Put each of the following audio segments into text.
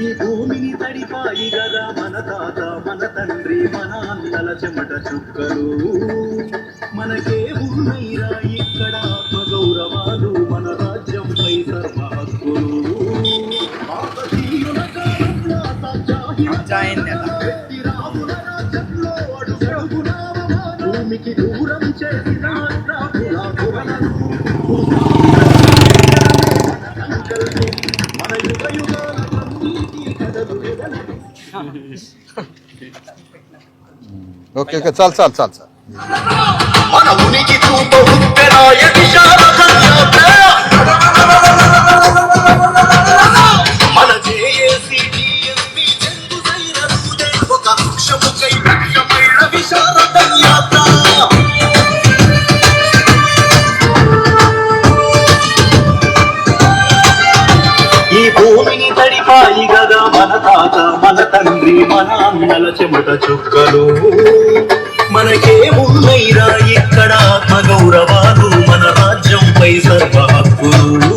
ఈ భూమిని తడిపాయి గదా మన తాత మన తండ్రి మన అన్నల చెమట చుక్కలు. మనకే ఉన్నైరా ఇక్కడ ఆత్మ గౌరవాలు మన రాజ్యంపై సర్వ హక్కులు. భూమికి దూరం చేసిన సూదే ఒక వృక్షముకై వృక్షమైన విశాల సంయాత. ఈ భూమిని తడిపాయి గదా మన తాత మన మన చెమట చుక్కలు. మనకే ఇక్కడ ఆత్మ గౌరవాలు మన రాజ్యంపై సర్వ హక్కులు.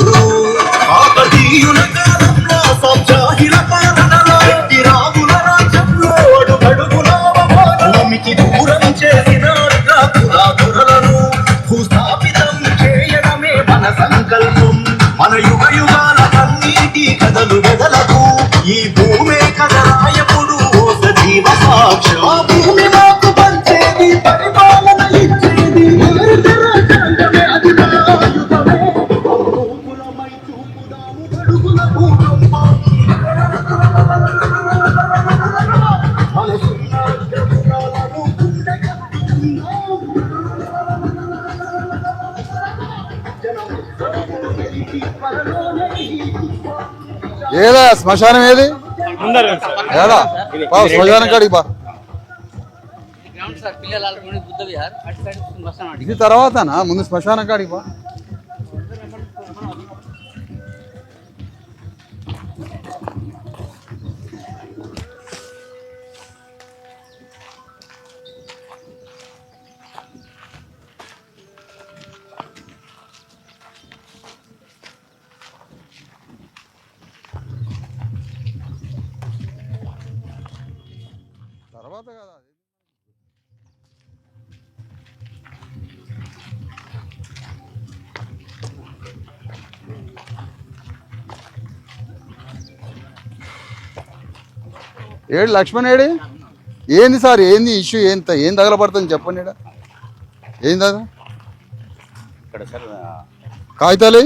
కాకతీయుల కాలంలో అసాధ్యాహిల పాలనలో ఎట్టి రాజ్యంలో భూమికి దూరం చేసిన భూస్థాపితం చేయడమే మన సంకల్పం. మన యుగ యుగాల కన్నీటి కథలు వెదలకు ఈ భూమే కథలు. శ్మశానం ఏది? ఏదా? బా శ్మశానం కాడికి బా ఇది తర్వాతనా? ముందు శ్మశానం కాడికి బా తర్వాత కదా అది. ఏడు లక్ష్మణ్ ఏడి? ఏంది సార్? ఏంది ఇష్యూ? ఏంత ఏం తగలబడుతుంది చెప్పండి ఇక్కడ సార్ కాగితాలు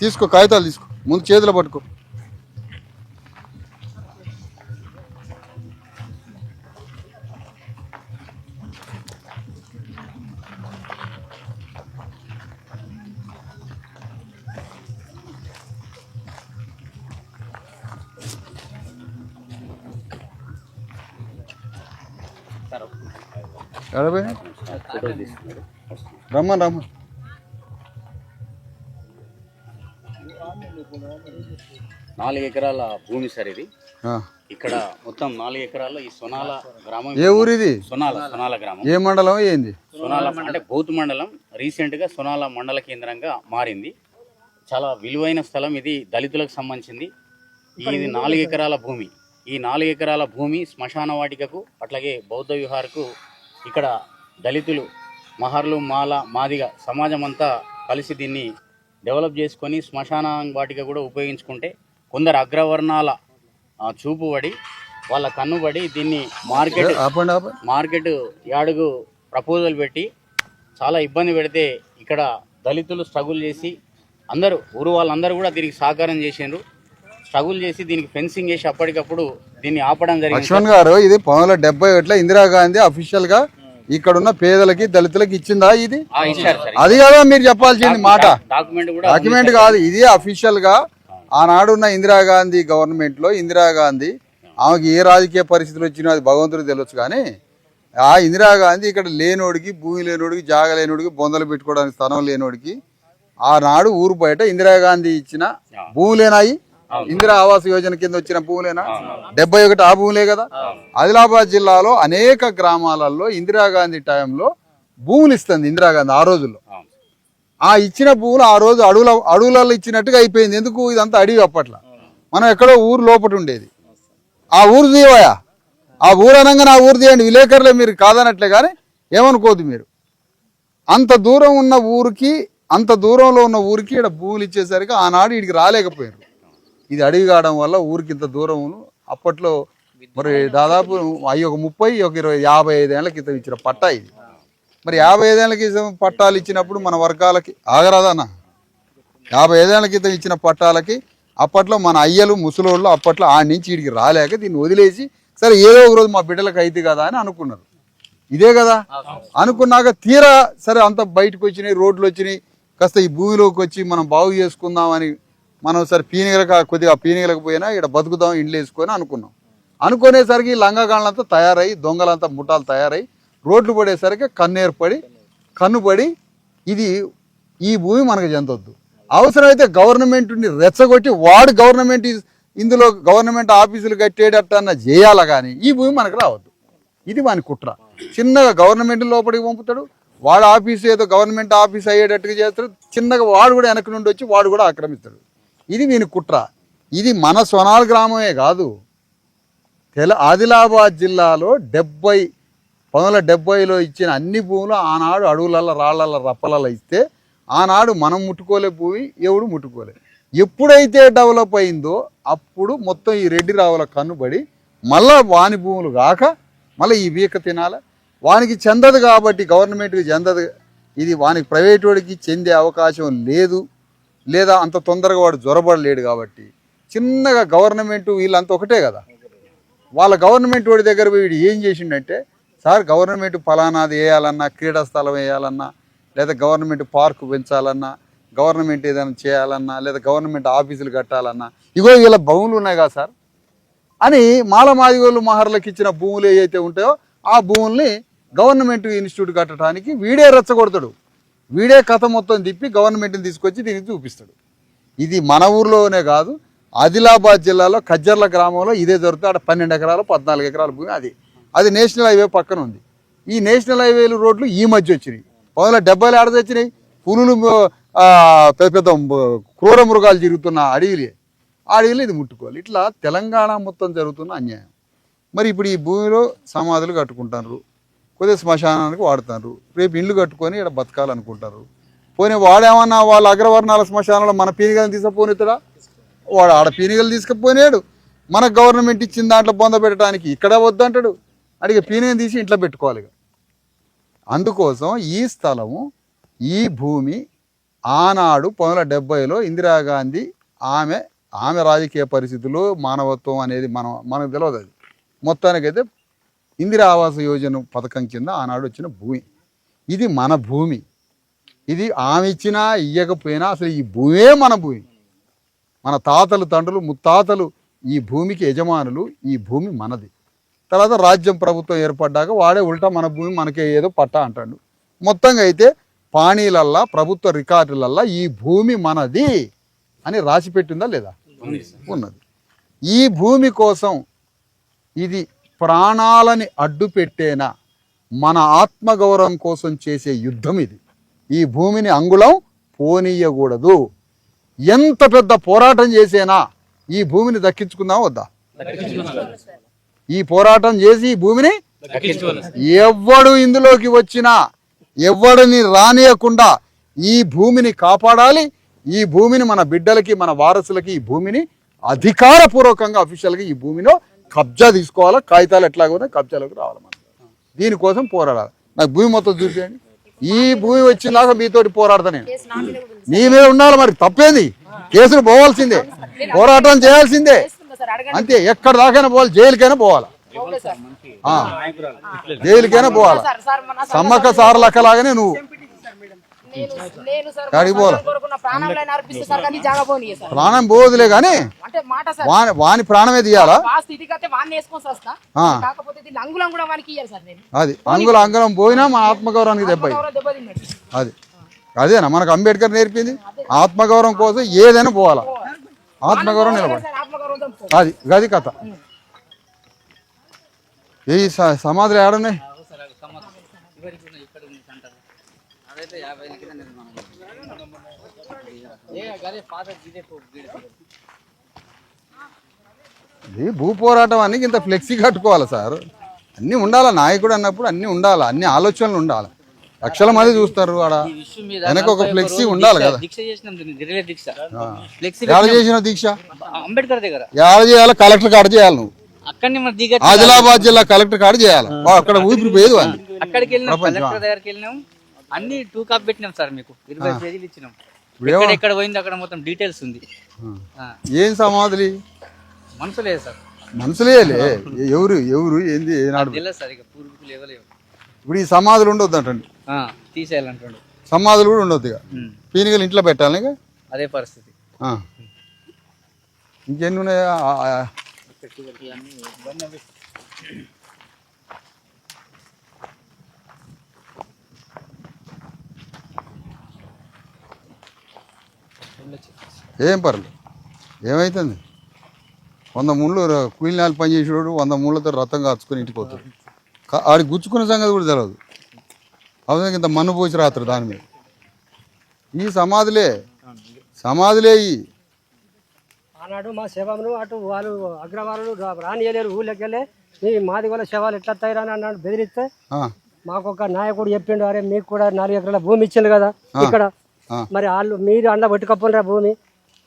తీసుకో కాగితాలు తీసుకో. ముందు చేతిలో పట్టుకో. తీసుకున్నారు రమ్మని నాలుగు ఎకరాల భూమి సార్ ఇది. ఇక్కడ మొత్తం నాలుగు ఎకరాల్లో ఈ సొనాల గ్రామం ఏ ఊరు ఇది సొనాల సొనాల గ్రామం. ఏ మండలం ఏంది? సొనాల అంటే బౌత్ మండలం. రీసెంట్గా సొనాల మండల కేంద్రంగా మారింది. చాలా విలువైన స్థలం ఇది దళితులకు సంబంధించింది. ఇది నాలుగు ఎకరాల భూమి. ఈ నాలుగు ఎకరాల భూమి శ్మశాన వాటికకు అట్లాగే బౌద్ధ విహారకు ఇక్కడ దళితులు మహర్లు మాల మాదిగ సమాజం అంతా కలిసి దీన్ని డెవలప్ చేసుకొని శ్మశాన వాటిక కూడా ఉపయోగించుకుంటే కొందరు అగ్రవర్ణాల చూపు పడి వాళ్ళ కన్నుబడి దీన్ని మార్కెట్ మార్కెట్ యార్డుకు ప్రపోజల్ పెట్టి చాలా ఇబ్బంది పెడితే ఇక్కడ దళితులు స్ట్రగుల్ చేసి అందరూ ఊరు వాళ్ళందరూ కూడా దీనికి సహకారం చేసిండ్రు. స్ట్రగుల్ చేసి దీనికి ఫెన్సింగ్ చేసి అప్పటికప్పుడు దీన్ని ఆపడం జరిగింది లక్ష్మణ్ గారు ఇది పంతొమ్మిది వందల డెబ్బై ఒకటిలో ఇందిరాగాంధీ అఫీషియల్గా ఇక్కడున్న పేదలకి దళితులకి ఇచ్చిందా ఇది? అది కదా మీరు చెప్పాల్సింది మాట. డాక్యుమెంట్ కూడా డాక్యుమెంట్ కాదు ఇది అఫీషియల్గా ఆనాడున్న ఇందిరాగాంధీ గవర్నమెంట్లో ఇందిరాగాంధీ ఆమెకి ఏ రాజకీయ పరిస్థితులు వచ్చినా అది భగవంతుడికి తెలియచ్చు కానీ ఆ ఇందిరాగాంధీ ఇక్కడ లేనోడికి భూమి లేనోడికి జాగ లేనోడికి బొందలు పెట్టుకోవడానికి స్థలం లేనోడికి ఆనాడు ఊరు బయట ఇందిరాగాంధీ ఇచ్చిన భూములేనాయి? ఇందిరా ఆవాస్ యోజన కింద వచ్చిన భూములేనా? డెబ్బై ఒకటి ఆ భూములే కదా? ఆదిలాబాద్ జిల్లాలో అనేక గ్రామాలలో ఇందిరాగాంధీ టైంలో భూములు ఇస్తుంది ఇందిరాగాంధీ ఆ రోజుల్లో. ఆ ఇచ్చిన భూములు ఆ రోజు అడవుల అడవులలో ఇచ్చినట్టుగా అయిపోయింది. ఎందుకు? ఇదంతా అడవి అప్పట్లో. మనం ఎక్కడో ఊరు లోపట ఉండేది. ఆ ఊరు తీవయా ఆ ఊరు అనగానే ఆ ఊరు తీయండి విలేకరులే మీరు కాదనట్లే కానీ ఏమనుకోదు మీరు. అంత దూరం ఉన్న ఊరికి అంత దూరంలో ఉన్న ఊరికి ఇక్కడ భూములు ఇచ్చేసరికి ఆనాడు వీడికి రాలేకపోయారు ఇది అడవి కావడం వల్ల ఊరికి ఇంత దూరం అప్పట్లో మరి దాదాపు అవి ఒక ముప్పై ఒక ఇరవై యాభై ఐదేళ్ళ క్రితం ఇచ్చిన పట్టా ఇది. మరి యాభై ఐదేళ్ళ క్రితం పట్టాలు ఇచ్చినప్పుడు మన వర్గాలకి ఆగరాదన్న. యాభై ఐదేళ్ళ క్రితం ఇచ్చిన పట్టాలకి అప్పట్లో మన అయ్యలు ముసలోళ్ళు అప్పట్లో ఆ నుంచి వీడికి రాలేక దీన్ని వదిలేసి సరే ఏదో ఒక రోజు మా బిడ్డలకు అయితే కదా అని అనుకున్నారు. ఇదే కదా? అనుకున్నాక తీరా సరే అంత బయటకు వచ్చినాయి రోడ్లు వచ్చినాయి కాస్త ఈ భూమిలోకి వచ్చి మనం బాగు చేసుకుందామని మనం సరే పీనిగలక కొద్దిగా పీనిగలకు పోయినా ఇక్కడ బతుకుదాం ఇండ్లు వేసుకొని అనుకున్నాం. అనుకునేసరికి ఈ లంగాగాళ్ళంతా తయారై దొంగలంతా ముఠాలు తయారై రోడ్లు పడేసరికి కన్ను ఏర్పడి కన్ను పడి ఇది ఈ భూమి మనకు చెందొద్దు. అవసరమైతే గవర్నమెంట్ని రెచ్చగొట్టి వాడు గవర్నమెంట్ ఇందులో గవర్నమెంట్ ఆఫీసులు కట్టేటట్టన్న చేయాల కానీ ఈ భూమి మనకు రావద్దు. ఇది వాని కుట్ర. చిన్నగా గవర్నమెంట్ లోపలికి పంపుతాడు వాడు ఆఫీస్ ఏదో గవర్నమెంట్ ఆఫీస్ అయ్యేటట్టుగా చేస్తాడు చిన్నగా వాడు కూడా వెనక నుండి వచ్చి వాడు కూడా ఆక్రమిస్తాడు. ఇది వీని కుట్ర. ఇది మన సొనాల్ గ్రామమే కాదు. తెల ఆదిలాబాద్ జిల్లాలో డెబ్బై పంతొమ్మిది వందల డెబ్బైలో ఇచ్చిన అన్ని భూములు ఆనాడు అడవులల్ల రాళ్ళల్ల రప్పలల్ల ఇస్తే ఆనాడు మనం ముట్టుకోలే భూమి ఎవడు ముట్టుకోలే. ఎప్పుడైతే డెవలప్ అయిందో అప్పుడు మొత్తం ఈ రెడ్డి రావుల కన్నుబడి మళ్ళా వాని భూములు కాక మళ్ళీ ఈ వీక తినాల. వానికి చెందదు కాబట్టి గవర్నమెంట్కి చెందదు. ఇది వానికి ప్రైవేట్ వాడికి చెందే అవకాశం లేదు. లేదా అంత తొందరగా వాడు జ్వరబడలేడు కాబట్టి చిన్నగా గవర్నమెంట్ వీళ్ళంతా ఒకటే కదా. వాళ్ళ గవర్నమెంట్ వాడి దగ్గర వీడు ఏం చేసిండంటే సార్ గవర్నమెంట్ ఫలానాది వేయాలన్నా క్రీడా స్థలం వేయాలన్నా లేదా గవర్నమెంట్ పార్కు పెంచాలన్నా గవర్నమెంట్ ఏదైనా చేయాలన్నా లేదా గవర్నమెంట్ ఆఫీసులు కట్టాలన్నా ఇగో వీళ్ళ భూములు ఉన్నాయి కదా సార్ అని మాలమాదిగోళ్ళు మహర్లకు ఇచ్చిన భూములు ఏవైతే ఉంటాయో ఆ భూముల్ని గవర్నమెంట్ ఇన్స్టిట్యూట్ కట్టడానికి వీడే రెచ్చగొడతాడు. వీడే కథ మొత్తం తిప్పి గవర్నమెంట్ని తీసుకొచ్చి దీనికి చూపిస్తాడు. ఇది మన ఊర్లోనే కాదు ఆదిలాబాద్ జిల్లాలో ఖజ్జర్ల గ్రామంలో ఇదే జరుగుతుంది. అక్కడ పన్నెండు ఎకరాలు పద్నాలుగు ఎకరాల భూమి అది. అది నేషనల్ హైవే పక్కన ఉంది. ఈ నేషనల్ హైవేలు రోడ్లు ఈ మధ్య వచ్చినాయి. పంతొమ్మిది డెబ్బైలు ఆడది వచ్చినాయి పులులు పెద్ద పెద్ద క్రూర మృగాలు తిరుగుతున్న అడవిలే. అడవిలో ఇది ముట్టుకోవాలి. ఇట్లా తెలంగాణ మొత్తం జరుగుతున్న అన్యాయం. మరి ఇప్పుడు ఈ భూమిలో సమాధులు కట్టుకుంటారు కొద్దిగా శ్మశానానికి వాడుతారు. రేపు ఇండ్లు కట్టుకొని ఇక్కడ బతకాలనుకుంటారు. పోనీ వాడేమన్నా వాళ్ళ అగ్రవర్ణాల శ్మశానంలో మన పీనిగలను తీసుకుపోనిస్తాడా వాడు ఆడ పీనిగలు తీసుకుపోయాడు మన గవర్నమెంట్ ఇచ్చిన దాంట్లో బొంద పెట్టడానికి ఇక్కడ వద్దంటాడు. అడిగే పీనిగని తీసి ఇంట్లో పెట్టుకోవాలి అందుకోసం ఈ స్థలము ఈ భూమి ఆనాడు పంతొమ్మిది వందల డెబ్బైలో ఇందిరాగాంధీ ఆమె ఆమె రాజకీయ పరిస్థితులు మానవత్వం అనేది మనం మనకు తెలియదు అది. మొత్తానికైతే ఇందిరా ఆవాస యోజన పథకం కింద ఆనాడు వచ్చిన భూమి. ఇది మన భూమి. ఇది ఆమె ఇచ్చినా ఇయ్యకపోయినా అసలు ఈ భూమే మన భూమి. మన తాతలు తండ్రులు ముత్తాతలు ఈ భూమికి యజమానులు ఈ భూమి మనది. తర్వాత రాజ్యం ప్రభుత్వం ఏర్పడ్డాక వాడే ఉల్టా మన భూమి మనకే ఏదో పట్టా అంటాడు. మొత్తంగా అయితే పాణీలల్లా ప్రభుత్వ రికార్డులల్లా ఈ భూమి మనది అని రాసి పెట్టిందా లేదా? ఉన్నది. ఈ భూమి కోసం ఇది ప్రాణాలని అడ్డు పెట్టేనా మన ఆత్మగౌరవం కోసం చేసే యుద్ధం ఇది. ఈ భూమిని అంగుళం పోనీయకూడదు. ఎంత పెద్ద పోరాటం చేసేనా ఈ భూమిని దక్కించుకుందాం వద్దా? ఈ పోరాటం చేసి ఈ భూమిని ఎవ్వడు ఇందులోకి వచ్చినా ఎవ్వడిని రానియకుండా ఈ భూమిని కాపాడాలి. ఈ భూమిని మన బిడ్డలకి మన వారసులకి ఈ భూమిని అధికారపూర్వకంగా అఫీషియల్గా ఈ భూమిలో కబ్జా తీసుకోవాలా? కాగితాలు ఎట్లాగో ఉన్నాయి, కబ్జాలోకి రావాలి మనం? దీనికోసం పోరాడాలి. నాకు భూమి మొత్తం చూపించండి. ఈ భూమి వచ్చిందాక మీతోటి పోరాడతా నేను. నీ మీద ఉండాలి మరి. తప్పేంది? కేసులు పోవాల్సిందే. పోరాటం చేయాల్సిందే. అంతే. ఎక్కడ దాకైనా పోవాలి. జైలుకైనా పోవాలా. జైలుకైనా పోవాలా. సమ్మక్క సార్ లెక్కలాగానే నువ్వు. ప్రాణం పోదులే కానీ అంటే మాట సార్. వాని ప్రాణమే తీయాలా? అది. అంగుల అంగుళం పోయినా మన ఆత్మగౌరవానికి దెబ్బ అది. అదేనా? మనకు అంబేద్కర్ నేర్పింది? ఆత్మగౌరవం కోసం ఏదైనా పోవాలా? ఆత్మగౌరవం నిలబడి. అది. గది కథ. ఈ స- సమాధులు ఏడున్నాయి సార్ అవి సమ్మతం ఇవరికి ఉన్నాయి, ఇక్కడ ఉంది సెంటర్ అదైతే యాభై కింద ఇది భూ పోరాటం అని ఇంత ఫ్లెక్సీ కట్టుకోవాలి సార్? అన్నీ ఉండాలి? నాయకుడు అన్నప్పుడు అన్నీ ఉండాలి? అన్ని ఆలోచనలు ఉండాలి? లక్షల మంది చూస్తారు ఆడ. వెనక ఒక ఫ్లెక్సీ ఉండాలి కదా. ఏడ చేసిన దీక్ష. అంబేద్కర్ దగ్గర. ఏడ చేయాలి? కలెక్టర్ కాడ చేయాలి నువ్వు. ఆదిలాబాద్ జిల్లా కలెక్టర్ కాడ చేయాలి? అక్కడ ఊపిరి పోయేది వాళ్ళు అక్కడికి వెళ్ళినాం. కలెక్టర్ దగ్గరికి వెళ్ళినాం. అన్ని టూ కాపీ పెట్టినాం సార్ మీకు. ఇరవై పేజీలు ఇచ్చినాం. ఎక్కడ ఎక్కడ పోయింది అక్కడ మొత్తం డీటెయిల్స్ ఉంది. ఏం సమాధులు? మనసు లేదు సార్. మనుషులేలే. ఎవరు? ఎవరు? ఏంది? ఏనాడు తెలియదు సార్ ఇక పూర్వీకులు ఎవరు ఇప్పుడు ఈ సమాధులు ఉండొద్దు అంటండి తీసేయాలంటుండు. సమాధులు కూడా ఉండొద్దు ఇక. పీనికలు ఇంట్లో పెట్టాలి అదే పరిస్థితి. ఇంకెన్ని ఉన్నాయా? ఏం పర్లేదు ఏమైతుంది? వంద ముళ్ళు కూలినాలు పని చేసేవాడు వంద ముళ్ళతో రథం కాచుకొని ఇంటికి పోతాడు ఆడికి గుచ్చుకున్న సంగతి కూడా తెలియదు అవసరం ఇంత మన్ను పోసి రాత్రు దాని మీద. ఈ సమాధులే సమాధులే ఈ. ఆనాడు మా శవమును అటు వాళ్ళు అగ్రవాళ్ళు రానియలేరు ఊళ్ళకి వెళ్ళి మీ మాది వాళ్ళ శవాలు ఎట్లా తయారు అని అన్నాడు బెదిరిస్తే మాకు ఒక నాయకుడు చెప్పిండు అరే మీకు కూడా నాలుగు ఎకరాల భూమి ఇచ్చిండు కదా ఇక్కడ. మరి వాళ్ళు మీరు అండ పట్టుకపోయినరా భూమి.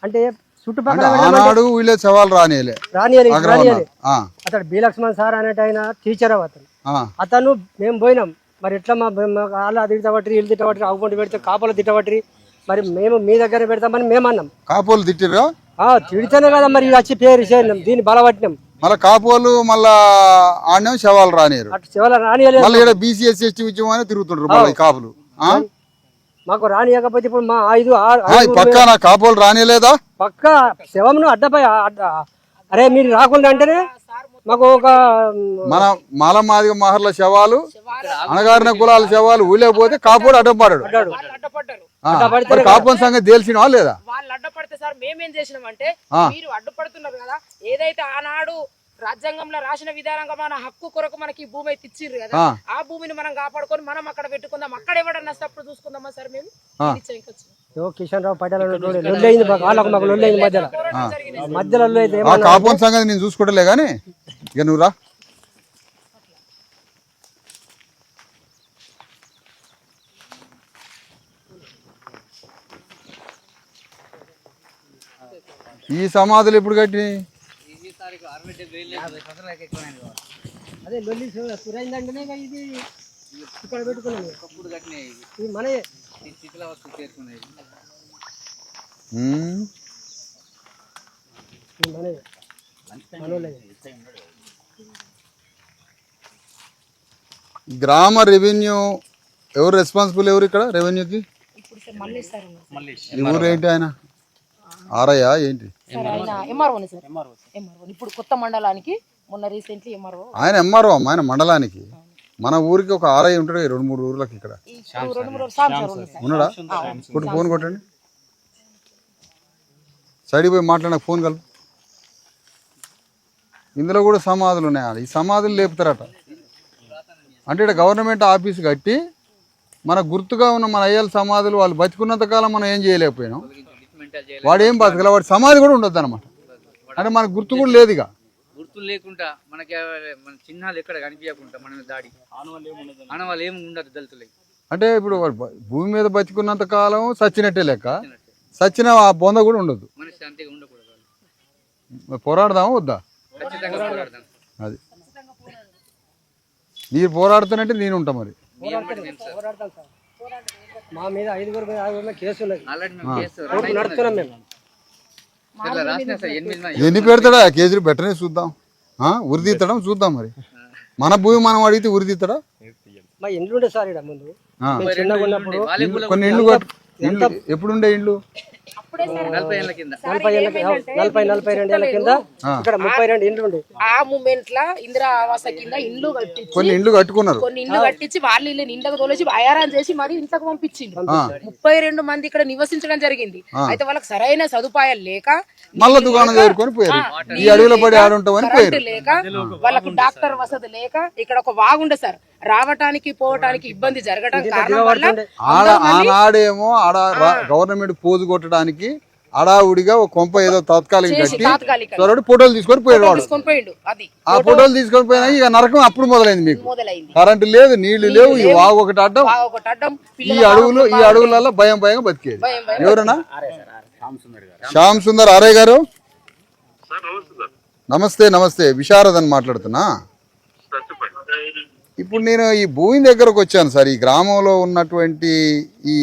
అంటే చుట్టుపక్కల వీళ్ళే సవాలు రానియలే. రానియలి అతడు బి లక్ష్మణ్ సార్ అనేట ఆయన టీచర్ అతను. అతను మేము పోయినాం. మరి ఎట్లా మా వాళ్ళు తిట్టబట్టి వీళ్ళు తిట్టబట్టి అవ్వకుండా పెడితే కాపలు తిట్టబట్టి మరి మేము మీ దగ్గర పెడతామని మేము అన్నాం. కాపోలు తిట్టిర్రా? ఆ, తిడితేనే కదా మరి వచ్చి పేరు చేరినాం. దీన్ని బలపట్టినాం. మళ్ళా కాపోలు మళ్ళా శవాలు రానియరు శివల రానియలేదు మళ్ళీ బీసీఎస్ ఎస్టీ ఉద్యమం అని తిరుగుతుండ్రు మళ్ళీ కాపులు? మాకు రానియకపోతే ఇప్పుడు మా ఐదు ఐదుగురు పక్కన కాపోలు రానియలేదా పక్క శవంను అడ్డపై అడ్డ- అరే మీరు రాకుండా అంటేనే మాకు ఒక మన మాల మాదిగ మహర్ల శవాలు అణగారిన కులాల శవాలు ఊలేకపోతే కాపోడు అడ్డం పడాడు వాళ్ళు కాపోని సంగతి తెలిసినవా లేదా? వాళ్ళు అడ్డపడితే సార్ మేమేం చేసినాం అంటే ఆ. మీరు అడ్డుపడుతున్నారు కదా ఏదైతే ఆనాడు రాజ్యాంగంలో రాసిన విధానంగా మన హక్కు కొరకు మనకి ఈ భూమి అయితే ఇచ్చిర్రు కదా. ఆ. భూమిని మనం కాపాడుకొని మనం అక్కడ పెట్టుకుందాం. అక్కడ ఎవడన్నా తప్పుడు చూసుకుందామా సార్ మేము? కిషన్ రావు పటేల్ వాళ్ళకు మాకు మధ్యలో. సంగతి నేను చూసుకోవట్లే కానీ ఇక నువ్వు రా. ఈ సమాధులు ఎప్పుడు కట్టినాయి? అదే లొల్లి సురైందంటేనే ఇది ఇక్కడ పెట్టుకున్నాం ఇక. ఒకప్పుడు కట్టినాయి. ఇది. మనయే. ఈ స్థితిలో వస్తు చేరుకున్నాయి గ్రామ రెవెన్యూ ఎవరు రెస్పాన్సిబుల్ ఎవరు ఇక్కడ రెవెన్యూకి? ఊరు ఏంటి ఆయన? ఆరయ్య ఏంటి? MRO sir. ఎంఆర్ఓ ఇప్పుడు కొత్త మండలానికి మొన్న రీసెంట్లీ ఎంఆర్ఓ ఆయన ఎంఆర్ఓ ఆయన మండలానికి? మన ఊరికి ఒక ఆరయ్య ఉంటాడు ఈ రెండు మూడు ఊర్లకి ఇక్కడ. ఉన్నాడా. కొట్టు ఫోన్ కొట్టండి. సైడ్కి పోయి మాట్లాడిన ఫోన్ కలుపు. ఇందులో కూడా సమాధులు ఉన్నాయి? ఈ సమాధులు లేపుతారట. అంటే ఇక్కడ గవర్నమెంట్ ఆఫీస్ కట్టి మన గుర్తుగా ఉన్న మన అయ్యల సమాధులు వాళ్ళు బతికున్నంత కాలం మనం ఏం చేయలేకపోయినాం. వాడు ఏం బతకలే వాడి సమాధి కూడా ఉండొద్దు అనమాట అంటే మనకు గుర్తు కూడా లేదు ఇక. గుర్తులు లేకుండా మనకి మన చిహ్నాలు ఎక్కడ కనిపించకుండా మన దాడి. ఆనవాళ్ళు ఏమి ఉండదు దళితులకి. అంటే ఇప్పుడు భూమి మీద బతికున్నంత కాలం సచ్చినట్టే లెక్క. సచ్చిన ఆ బొంద కూడా ఉండదు. పోరాడదామా వద్దా? పోరాడదాం. అది. మీరు పోరాడుతానంటే నేను ఉంటా మరి. మీ మీద ఐదుగురు మీద ఆరుగురు మీద కేసు ఉన్నది ఆల్రెడీ మేము. కోర్టు నడుస్తున్నాం ఎన్ని పెడతాడా? కేజీలు బెటరే చూద్దాం. ఆ? ఉరి తీస్తాడం? చూద్దాం మరి. మన భూమి మనం అడిగితే ఉరి తీస్తాడా? మా ఇండ్లు ఉండే సార్ ఇక్కడ ముందు? చిన్నగా ఉన్నప్పుడు కొన్ని ఇండ్లు ఇండ్లు ఎప్పుడుండే ఇండ్లు అప్పుడే సార్ నలభై ఏళ్ళ కింద. నలభై ఏళ్ళ నలభై నలభై రెండు ఏళ్ళ కింద ఇక్కడ ముప్పై రెండు ఇండ్లు ఉండే. ఆ మూమెంట్ లా ఇందిరా ఆవాస కింద ఇండ్లు కట్టించి కొన్ని ఇండ్లు కట్టుకున్నారు. కొన్ని ఇండ్లు కట్టించి వాళ్ళు ఇల్లు ఇండ్లకు తోలేసి అయారాన్ చేసి మరి ఇంట్లోకి పంపించింది ముప్పై రెండు మంది ఇక్కడ నివసించడం జరిగింది. అయితే వాళ్ళకి సరైన సదుపాయాలు లేక మళ్ళా దుకాణం చేరుకొని పోయారు. ఈ అడవిలో పడి ఆడుంటామని పోయారు. లేక వాళ్ళకు డాక్టర్ వసతి లేక ఇక్కడ ఒక వాగుండే సార్. రావటానికి పోవటానికి ఇబ్బంది జరగడం కారణం వల్ల ఆనాడేమో ఆడ గవర్నమెంట్ పోజు కొట్టడానికి అడావుడిగా ఒక కొంప ఏదో తాత్కాలిక కట్టి ఫోటోలు తీసుకొని పోయేవాడు తీసుకొని పోయిండు అది. ఆ ఫోటోలు తీసుకొని పోయినా ఇక నరకం అప్పుడు మొదలైంది మీకు. మొదలైంది. కరెంటు లేదు నీళ్ళు లేవు ఈ వాగు ఒకటి అడ్డం బాగా ఒకటి అడ్డం ఈ అడవులు ఈ అడవులలో భయం భయంగా బతికేది. ఎవరన్నా? శ్యామ్ సుందర్ ఆరే గారు. సార్ నమస్తే సార్. నమస్తే నమస్తే. విశారదన్ మాట్లాడుతున్నా? ఇప్పుడు నేను ఈ భూమి దగ్గరకు వచ్చాను సార్. ఈ గ్రామంలో ఉన్నటువంటి ఈ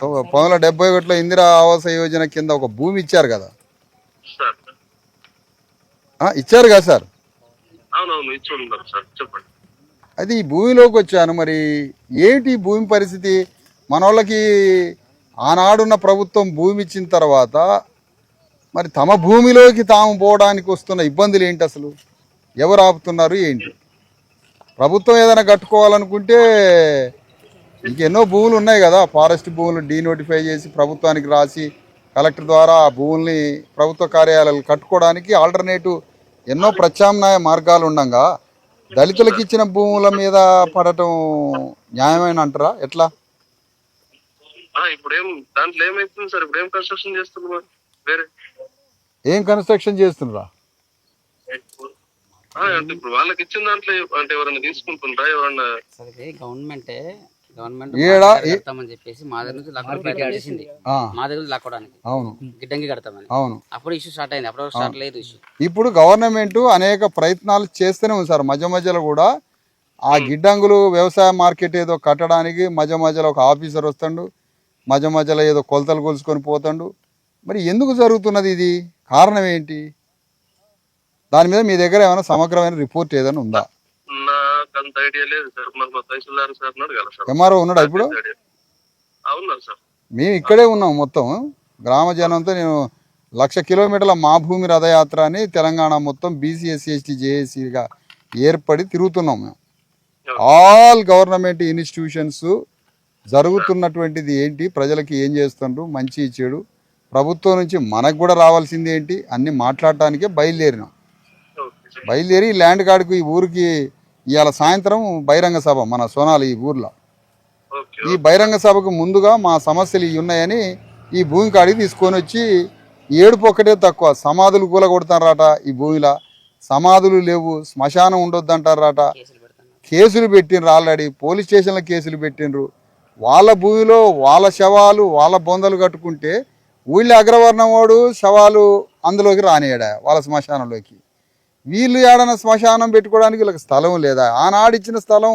పంతొమ్మిది వందల డెబ్బై ఒకటిలో ఇందిరా ఆవాస యోజన కింద ఒక భూమి ఇచ్చారు కదా. ఇచ్చారు కదా సార్? అది ఈ భూమిలోకి వచ్చాను మరి ఏంటి ఈ భూమి పరిస్థితి? మన వాళ్ళకి ఆనాడున్న ప్రభుత్వం భూమి ఇచ్చిన తర్వాత మరి తమ భూమిలోకి తాము పోవడానికి వస్తున్న ఇబ్బందులు ఏంటి అసలు? ఎవరు ఆపుతున్నారు ఏంటి? ప్రభుత్వం ఏదైనా కట్టుకోవాలనుకుంటే ఇంకెన్నో భూములు ఉన్నాయి కదా. ఫారెస్ట్ భూములు డీనోటిఫై చేసి ప్రభుత్వానికి రాసి కలెక్టర్ ద్వారా ఆ భూముల్ని ప్రభుత్వ కార్యాలయాలు కట్టుకోవడానికి ఆల్టర్నేటివ్ ఎన్నో ప్రత్యామ్నాయ మార్గాలు ఉండగా. దళితులకు ఇచ్చిన భూముల మీద పడటం న్యాయమైన అంటారా? ఎట్లా? ఇప్పుడు దాంట్లో ఏమైతుంది సార్? ఇప్పుడు ఏం కన్స్ట్రక్షన్ చేస్తున్నారు వేరే? ఏం కన్స్ట్రక్షన్ చేస్తున్నారా ఆ, అంటే ఇప్పుడు వాళ్ళకి ఇచ్చిన దాంట్లో అంటే ఎవరైనా సార్ ఇది గవర్నమెంటే గవర్నమెంట్ కడతామని చెప్పేసి మా దగ్గర నుంచి మా దగ్గర లాక్కోవడానికి అవును. గిడ్డంగి కడతామని. అవును. అప్పుడు ఇష్యూ స్టార్ట్ అయింది. అప్పుడు స్టార్ట్ లేదు ఇష్యూ. ఇప్పుడు గవర్నమెంట్ అనేక ప్రయత్నాలు చేస్తూనే ఉంది సార్. మధ్య మధ్యలో కూడా ఆ గిడ్డంగులు వ్యవసాయ మార్కెట్ ఏదో కట్టడానికి మధ్య మధ్యలో ఒక ఆఫీసర్ వస్తాడు. మధ్య మధ్యలో ఏదో కొలతలు కొలుసుకొని పోతాడు. మరి ఎందుకు జరుగుతున్నది ఇది? కారణం ఏంటి? దాని మీద మీ దగ్గర ఏమైనా సమగ్రమైన రిపోర్ట్ ఏదైనా ఉందా? అంత ఐడియా లేదు సార్. మరి మా తహసీల్దార్ సార్ ఉన్నాడు కదా సార్. ఎంఆర్ఓ ఉన్నాడా ఇప్పుడు? అవున్నారు సార్. మేము ఇక్కడే ఉన్నాం మొత్తం. గ్రామ జనంతో నేను లక్ష కిలోమీటర్ల మా భూమి రథయాత్ర అని తెలంగాణ మొత్తం బీసీ ఎస్సీ ఎస్టీ జేఏసీగా ఏర్పడి తిరుగుతున్నాం మేము. ఆల్ గవర్నమెంట్ ఇన్స్టిట్యూషన్స్ జరుగుతున్నటువంటిది ఏంటి? ప్రజలకి ఏం చేస్తుండ్రు? మంచి చెడు. ప్రభుత్వం నుంచి మనకు కూడా రావాల్సింది ఏంటి? అన్ని మాట్లాడటానికే బయలుదేరినాం. బయలుదేరి ల్యాండ్ కార్డుకు ఈ ఊరికి ఇవాళ సాయంత్రం బహిరంగ సభ మన సోనాలి ఈ ఊర్లో. ఓకే ఈ బహిరంగ సభకు ముందుగా మా సమస్యలు ఇవి ఉన్నాయని ఈ భూమి కాడికి తీసుకొని వచ్చి ఏడుపు ఒక్కటే తక్కువ. సమాధులు కూలగొడతారట ఈ భూమిలో. సమాధులు లేవు శ్మశానం ఉండొద్దంటారట కేసులు పెట్టిండ్రు ఆల్రెడీ పోలీస్ స్టేషన్లో కేసులు పెట్టిండ్రు. వాళ్ళ భూమిలో వాళ్ళ శవాలు వాళ్ళ బొందలు కట్టుకుంటే ఊళ్ళో అగ్రవర్ణం వాడు శవాలు అందులోకి రానియడా వాళ్ళ శ్మశానంలోకి. వీళ్ళు ఏడన శ్మశానం పెట్టుకోవడానికి వీళ్ళకి స్థలం లేదా? ఆనాడు ఇచ్చిన స్థలం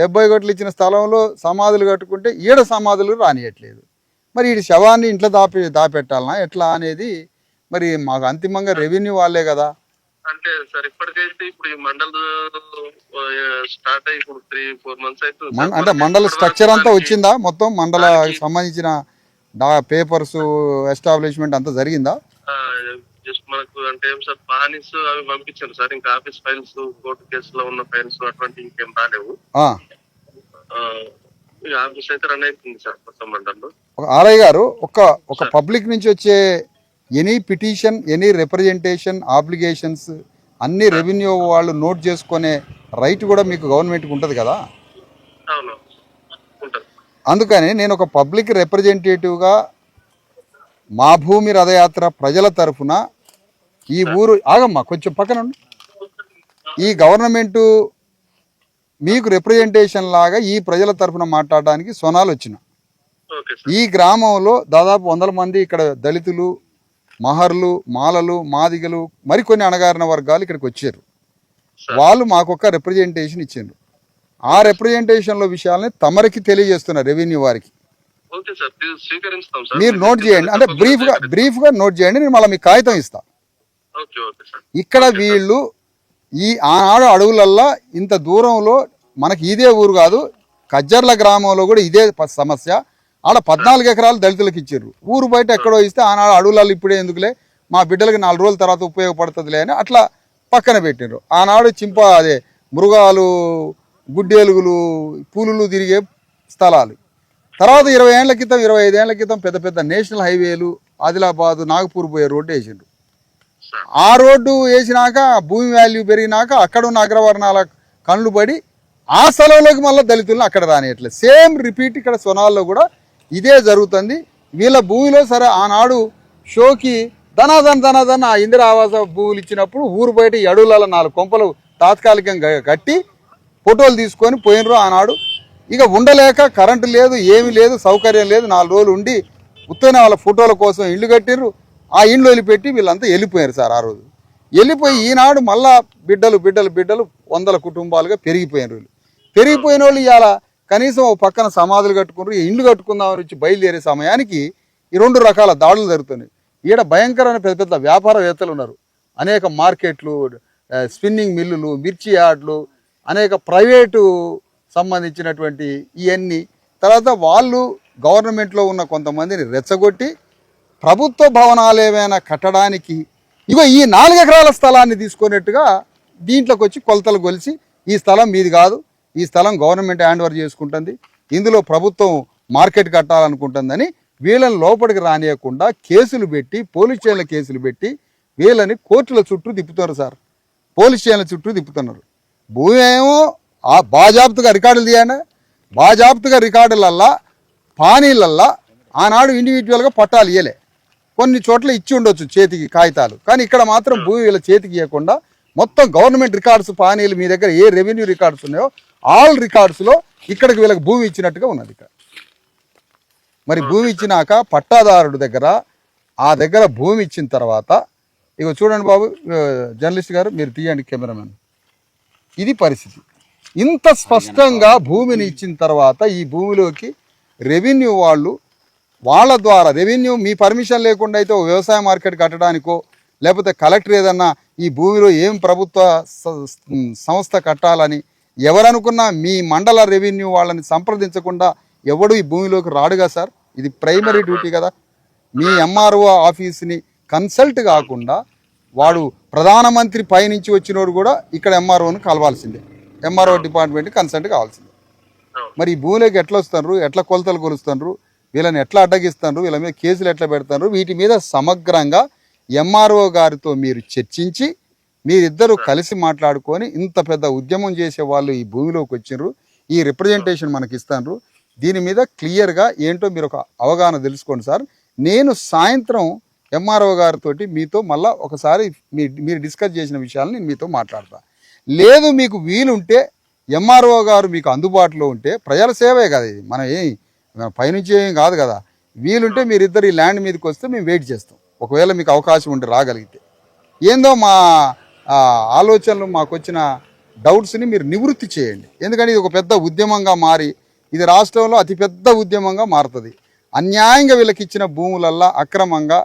డెబ్బై కోట్లు ఇచ్చిన స్థలంలో సమాధులు కట్టుకుంటే ఈడ సమాధులు రానియట్లేదు. మరి ఈ శవాన్ని ఇంట్లో దాపి దాపెట్టాలనా? ఎట్లా అనేది మరి మాకు అంతిమంగా రెవెన్యూ వాళ్ళే కదా. అంటే సార్ ఇప్పటికైతే ఇప్పుడు ఈ మండల్ స్టార్ట్ అయ్యి ఇప్పుడు త్రీ ఫోర్ మంత్స్ సార్. అంటే మండల స్ట్రక్చర్ అంతా వచ్చిందా? మొత్తం మండల సంబంధించిన పేపర్స్ ఎస్టాబ్లిష్మెంట్ అంతా జరిగిందా? జస్ట్ మనకు అంటే ఏం సార్ పానిస్ అవి పంపించారు సార్. ఇంకా ఆఫీస్ ఫైల్స్ కోర్టు కేసులో ఉన్న ఫైల్స్ అటువంటి ఇంకేం రాలేవు. ఆఫీస్ అయితే రన్ అవుతుంది సార్ మండల్లో ఒక ఆర్ఐ గారు ఒక ఒక పబ్లిక్ నుంచి వచ్చే any petition any representation obligations అన్ని రెవెన్యూ వాళ్ళు నోట్ చేసుకునే రైట్ కూడా మీకు గవర్నమెంట్కి ఉంటుంది కదా? అందుకని నేను ఒక పబ్లిక్ రిప్రజెంటేటివ్గా మా భూమి రథయాత్ర ప్రజల తరఫున ఈ ఊరు ఆగమ్మా కొంచెం పక్కన. ఈ గవర్నమెంటు మీకు రిప్రజెంటేషన్ లాగా ఈ ప్రజల తరఫున మాట్లాడడానికి సోనాలు వచ్చిన ఈ గ్రామంలో దాదాపు వందల మంది ఇక్కడ దళితులు మహర్లు మాలలు మాదిగలు మరికొన్ని అణగారిన వర్గాలు ఇక్కడికి వచ్చారు. వాళ్ళు మాకొక రిప్రజెంటేషన్ ఇచ్చిండ్రు. ఆ రిప్రజెంటేషన్లో విషయాల్ని తమరికి తెలియజేస్తున్నారు రెవెన్యూ వారికి. మీరు నోట్ చేయండి. అంటే బ్రీఫ్గా బ్రీఫ్గా నోట్ చేయండి నేను మళ్ళీ మీకు కాగితం ఇస్తా. ఓకే ఓకే సార్ ఇక్కడ వీళ్ళు ఈ ఆనాడు అడవులల్లా ఇంత దూరంలో మనకి ఇదే ఊరు కాదు కజ్జర్ల గ్రామంలో కూడా ఇదే సమస్య. ఆడ పద్నాలుగు ఎకరాలు దళితులకు ఇచ్చారు. ఊరు బయట ఎక్కడో ఇస్తే ఆనాడు అడవులలో ఇప్పుడే ఎందుకులే? మా బిడ్డలకి నాలుగు రోజుల తర్వాత ఉపయోగపడుతుందిలే అని అట్లా పక్కన పెట్టిండ్రు ఆనాడు చింప అదే మృగాలు గుడ్డేలుగులు పూలులు తిరిగే స్థలాలు. తర్వాత ఇరవై ఏళ్ళ క్రితం ఇరవై ఐదేళ్ళ క్రితం పెద్ద పెద్ద నేషనల్ హైవేలు ఆదిలాబాద్ నాగపూర్ పోయే రోడ్డు వేసిండ్రు. ఆ రోడ్డు వేసినాక భూమి వాల్యూ పెరిగినాక అక్కడ ఉన్న అగ్రవర్ణాల కళ్ళు పడి ఆ స్థలంలోకి మళ్ళీ దళితులను అక్కడ రానియట్లేదు సేమ్ రిపీట్ ఇక్కడ సొనాల్లో కూడా ఇదే జరుగుతుంది. వీళ్ళ భూమిలో సరే ఆనాడు షోకి ధనాధన ధనాధన ఆ ఇందిరా ఆవాస భూములు ఇచ్చినప్పుడు ఊరు బయట ఈ అడవులలో నాలుగు కొంపలు తాత్కాలికంగా కట్టి ఫోటోలు తీసుకొని పోయినరు ఆనాడు. ఇక ఉండలేక కరెంటు లేదు ఏమీ లేదు సౌకర్యం లేదు. నాలుగు రోజులు ఉండి ఉత్తైన వాళ్ళ ఫోటోల కోసం ఇల్లు కట్టిర్రు. ఆ ఇండ్లు వదిలిపెట్టి వీళ్ళంతా వెళ్ళిపోయారు సార్ ఆ రోజు. వెళ్ళిపోయి ఈనాడు మళ్ళా బిడ్డలు బిడ్డలు బిడ్డలు వందల కుటుంబాలుగా పెరిగిపోయినారు వీళ్ళు. పెరిగిపోయిన వాళ్ళు ఇవాళ కనీసం ఒక పక్కన సమాధులు కట్టుకున్నారు ఇండ్లు కట్టుకుందామని వచ్చి బయలుదేరే సమయానికి ఈ రెండు రకాల దాడులు జరుగుతున్నాయి. ఈడ భయంకరమైన పెద్ద పెద్ద వ్యాపారవేత్తలు ఉన్నారు. అనేక మార్కెట్లు స్పిన్నింగ్ మిల్లులు మిర్చి యార్డ్లు అనేక ప్రైవేటు సంబంధించినటువంటి ఇవన్నీ తర్వాత వాళ్ళు గవర్నమెంట్లో ఉన్న కొంతమందిని రెచ్చగొట్టి ప్రభుత్వ భవనాలు ఏమైనా కట్టడానికి? ఇగో ఈ నాలుగు ఎకరాల స్థలాన్ని తీసుకున్నట్టుగా దీంట్లోకి వచ్చి కొలతలు కొలిచి ఈ స్థలం మీది కాదు ఈ స్థలం గవర్నమెంట్ హ్యాండ్ ఓవర్ చేసుకుంటుంది ఇందులో ప్రభుత్వం మార్కెట్ కట్టాలనుకుంటుందని వీళ్ళని లోపలికి రానియకుండా కేసులు పెట్టి పోలీస్ స్టేషన్ల కేసులు పెట్టి వీళ్ళని కోర్టుల చుట్టూ తిప్పుతున్నారు సార్. పోలీస్ స్టేషన్ల చుట్టూ తిప్పుతున్నారు. భూమి ఏమో ఆ బాజాబ్తుగా రికార్డులు తీయండి బాజాబ్తుగా రికార్డులల్లా పానీలల్లా ఆనాడు ఇండివిజువల్గా పట్టాలు ఇయ్యలే. కొన్ని చోట్ల ఇచ్చి ఉండొచ్చు చేతికి కాగితాలు. కానీ ఇక్కడ మాత్రం భూమి వీళ్ళ చేతికి ఇవ్వకుండా మొత్తం గవర్నమెంట్ రికార్డ్స్ పానీలు మీ దగ్గర ఏ రెవెన్యూ రికార్డ్స్ ఉన్నాయో ఆల్ రికార్డ్స్లో ఇక్కడికి వీళ్ళకి భూమి ఇచ్చినట్టుగా ఉన్నది ఇక్కడ. మరి భూమి ఇచ్చినాక పట్టాదారుడు దగ్గర ఆ దగ్గర భూమి ఇచ్చిన తర్వాత ఇక చూడండి బాబు జర్నలిస్ట్ గారు మీరు తీయండి కెమెరామెన్. ఇది పరిస్థితి. ఇంత స్పష్టంగా భూమిని ఇచ్చిన తర్వాత ఈ భూమిలోకి రెవెన్యూ వాళ్ళు వాళ్ళ ద్వారా రెవెన్యూ మీ పర్మిషన్ లేకుండా అయితే వ్యవసాయ మార్కెట్ కట్టడానికో లేకపోతే కలెక్టర్ ఏదన్నా ఈ భూమిలో ఏం ప్రభుత్వ సంస్థ కట్టాలని ఎవరనుకున్నా మీ మండల రెవెన్యూ వాళ్ళని సంప్రదించకుండా ఎవడు ఈ భూమిలోకి రాడుగా సార్? ఇది ప్రైమరీ డ్యూటీ కదా. మీ ఎంఆర్ఓ ఆఫీస్ని కన్సల్ట్ కాకుండా వాడు ప్రధానమంత్రి పైనుంచి వచ్చినోడు కూడా ఇక్కడ ఎంఆర్ఓని కలవాల్సిందే. ఎంఆర్ఓ డిపార్ట్మెంట్ కన్సల్ట్ కావాల్సిందే. మరి ఈ భూమిలోకి ఎట్లా వస్తున్నారు ఎట్లా కొలతలు కొలుస్తున్నారు? వీళ్ళని ఎట్లా అడ్డగిస్తారు వీళ్ళ మీద కేసులు ఎట్లా పెడతారు వీటి మీద సమగ్రంగా ఎంఆర్ఓ గారితో మీరు చర్చించి మీరిద్దరూ కలిసి మాట్లాడుకొని ఇంత పెద్ద ఉద్యమం చేసే వాళ్ళు ఈ భూమిలోకి వచ్చిండ్రు ఈ రిప్రజెంటేషన్ మనకి ఇస్తాను దీని మీద క్లియర్గా ఏంటో మీరు ఒక అవగాహన తెలుసుకోండి సార్. నేను సాయంత్రం ఎంఆర్ఓ గారితో మీతో మళ్ళీ ఒకసారి మీ మీరు డిస్కస్ చేసిన విషయాలను నేను మీతో మాట్లాడతా. లేదు మీకు వీలుంటే ఎంఆర్ఓ గారు మీకు అందుబాటులో ఉంటే ప్రజల సేవే కదా ఇది. మనం పైనుంచి ఏం కాదు కదా. వీలుంటే మీరిద్దరు ఈ ల్యాండ్ మీదకి వస్తే మేము వెయిట్ చేస్తాం. ఒకవేళ మీకు అవకాశం ఉంటే రాగలిగితే. ఏందో మా ఆలోచనలు మాకు వచ్చిన డౌట్స్ని మీరు నివృత్తి చేయండి. ఎందుకంటే ఇది ఒక పెద్ద ఉద్యమంగా మారి ఇది రాష్ట్రంలో అతిపెద్ద ఉద్యమంగా మారుతుంది. అన్యాయంగా వీళ్ళకి ఇచ్చిన భూములల్లా అక్రమంగా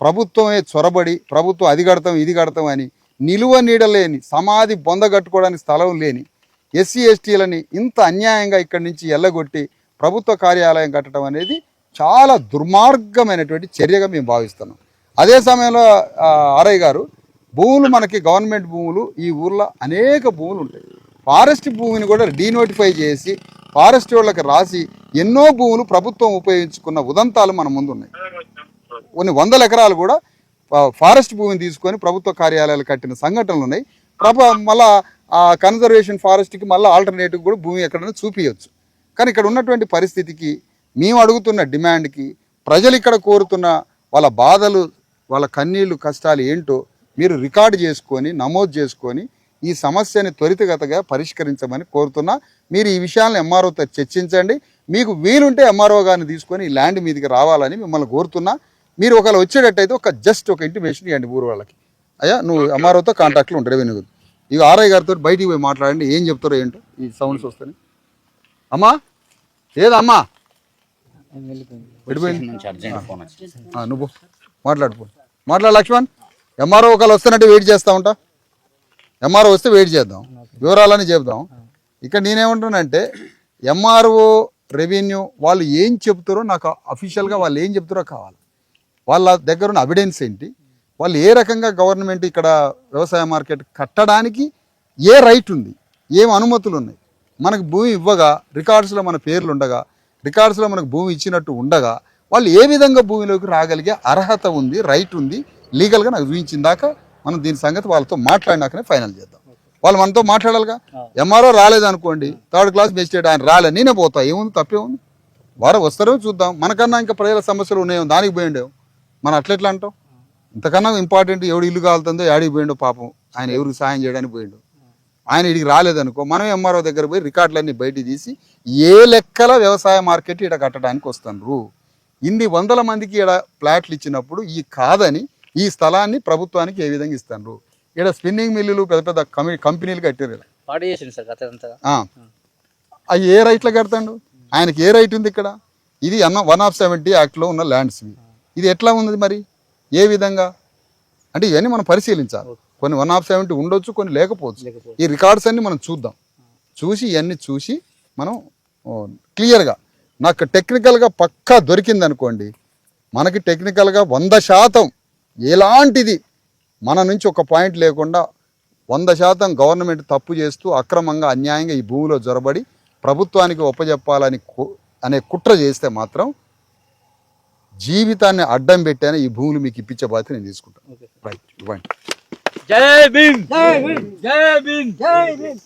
ప్రభుత్వమే చొరబడి ప్రభుత్వం అది కడతాం ఇది కడతాం అని నిలువ నీడలేని సమాధి బొందగట్టుకోవడానికి స్థలం లేని ఎస్సీ ఎస్టీలని ఇంత అన్యాయంగా ఇక్కడి నుంచి ఎల్లగొట్టి ప్రభుత్వ కార్యాలయం కట్టడం అనేది చాలా దుర్మార్గమైనటువంటి చర్యగా మేము భావిస్తున్నాం. అదే సమయంలో ఆర్ఐ గారు భూములు మనకి గవర్నమెంట్ భూములు ఈ ఊర్లో అనేక భూములు ఉంటాయి. ఫారెస్ట్ భూమిని కూడా డీనోటిఫై చేసి ఫారెస్ట్ వాళ్ళకి రాసి ఎన్నో భూములు ప్రభుత్వం ఉపయోగించుకున్న ఉదంతాలు మన ముందు ఉన్నాయి. కొన్ని వందల ఎకరాలు కూడా ఫారెస్ట్ భూమిని తీసుకొని ప్రభుత్వ కార్యాలయాలు కట్టిన సంఘటనలు ఉన్నాయి. ప్రభ మళ్ళా ఆ కన్జర్వేషన్ ఫారెస్ట్కి మళ్ళీ ఆల్టర్నేటివ్ కూడా భూమి ఎక్కడైనా చూపించవచ్చు కానీ ఇక్కడ ఉన్నటువంటి పరిస్థితికి మేము అడుగుతున్న డిమాండ్కి ప్రజలు ఇక్కడ కోరుతున్న వాళ్ళ బాధలు వాళ్ళ కన్నీళ్ళు కష్టాలు ఏంటో మీరు రికార్డు చేసుకొని నమోదు చేసుకొని ఈ సమస్యని త్వరితగతగా పరిష్కరించమని కోరుతున్నా. మీరు ఈ విషయాలను ఎంఆర్ఓతో చర్చించండి. మీకు వీలుంటే ఎంఆర్ఓ గారిని తీసుకొని ఈ ల్యాండ్ మీదకి రావాలని మిమ్మల్ని కోరుతున్నా. మీరు ఒకవేళ వచ్చేటట్టయితే ఒక జస్ట్ ఒక ఇంటిమేషన్ ఇవ్వండి ఊరు వాళ్ళకి. అయ్యా నువ్వు ఎంఆర్ఓతో కాంటాక్ట్లో ఉండు రెవెన్యూ. ఇక ఆర్ఐ గారితో బయటికి పోయి మాట్లాడండి ఏం చెప్తారో ఏంటో ఈ సౌండ్స్ వస్తాయి అమ్మా? ఏదమ్మా? నువ్వు మాట్లాడుకో. మాట్లాడు లక్ష్మణ్. ఎంఆర్ఓ ఒకళ్ళు వస్తున్నట్టు వెయిట్ చేస్తా ఉంటా. ఎంఆర్ఓ వస్తే వెయిట్ చేద్దాం. వివరాలని చెప్దాం. ఇక్కడ నేనేమంటున్నానంటే ఎంఆర్ఓ రెవెన్యూ వాళ్ళు ఏం చెప్తారో నాకు అఫీషియల్గా వాళ్ళు ఏం చెప్తారో కావాలి. వాళ్ళ దగ్గర ఉన్న అవిడెన్స్ ఏంటి? వాళ్ళు ఏ రకంగా గవర్నమెంట్ ఇక్కడ వ్యవసాయ మార్కెట్ కట్టడానికి ఏ రైట్ ఉంది? ఏం అనుమతులు ఉన్నాయి? మనకు భూమి ఇవ్వగా రికార్డ్స్లో మన పేర్లు ఉండగా రికార్డ్స్లో మనకు భూమి ఇచ్చినట్టు ఉండగా వాళ్ళు ఏ విధంగా భూమిలోకి రాగలిగే అర్హత ఉంది రైట్ ఉంది లీగల్గా నాకు చూపించిన దాకా మనం దీని సంగతి వాళ్ళతో మాట్లాడినాకనే ఫైనల్ చేద్దాం. వాళ్ళు మనతో మాట్లాడాలిగా? ఎంఆర్ఓ రాలేదనుకోండి థర్డ్ క్లాస్ మెజిస్ట్రేట్ ఆయన రాలే నేనే పోతా ఏముంది తప్పే ఉంది వారు వస్తారో చూద్దాం మనకన్నా ఇంకా ప్రజల సమస్యలు ఉన్నాయో దానికి పోయిండేమో మనం అట్లెట్లా అంటాం? ఇంతకన్నా ఇంపార్టెంట్ ఎవడు ఇల్లు కాలుతుందో యాడికి పోయిండో పాపం ఆయన ఎవరికి సాయం చేయడానికి పోయిండు. ఆయన ఇడికి రాలేదనుకో మనం ఎంఆర్ఓ దగ్గర పోయి రికార్డులన్నీ బయట తీసి ఏ లెక్కల వ్యవసాయ మార్కెట్ ఇక్కడ కట్టడానికి వస్తున్నారు ఇన్ని వందల మందికి ఇక్కడ ప్లాట్లు ఇచ్చినప్పుడు ఈ కాదని ఈ స్థలాన్ని ప్రభుత్వానికి ఏ విధంగా ఇస్తారు ఇక్కడ స్పిన్నింగ్ మిల్లులు పెద్ద పెద్ద కమి కంపెనీలు కట్టారు. అవి ఏ రైట్లో కడతాడు? ఆయనకి ఏ రైట్ ఉంది ఇక్కడ? ఇది అన్న వన్ ఆఫ్ సెవెంటీ యాక్ట్లో ఉన్న ల్యాండ్స్. ఇది ఎట్లా ఉంది మరి? ఏ విధంగా? అంటే ఇవన్నీ మనం పరిశీలించాలి. కొన్ని వన్ ఆఫ్ సెవెంటీ ఉండొచ్చు కొన్ని లేకపోవచ్చు. ఈ రికార్డ్స్ అన్ని మనం చూద్దాం. చూసి ఇవన్నీ చూసి మనం క్లియర్గా నాకు టెక్నికల్గా పక్కా దొరికింది అనుకోండి మనకి టెక్నికల్గా వంద శాతం ఎలాంటిది మన నుంచి ఒక పాయింట్ లేకుండా వంద శాతం గవర్నమెంట్ తప్పు చేస్తూ అక్రమంగా అన్యాయంగా ఈ భూమిలో జొరబడి ప్రభుత్వానికి ఒప్పజెప్పాలని కు- అనే కుట్ర చేస్తే మాత్రం జీవితాన్ని అడ్డం పెట్టాను ఈ భూములు మీకు ఇప్పించే బాధ్యత నేను తీసుకుంటాను. రైట్ ఇవ్వండి. జై భీమ్ జై భీమ్ జై భీమ్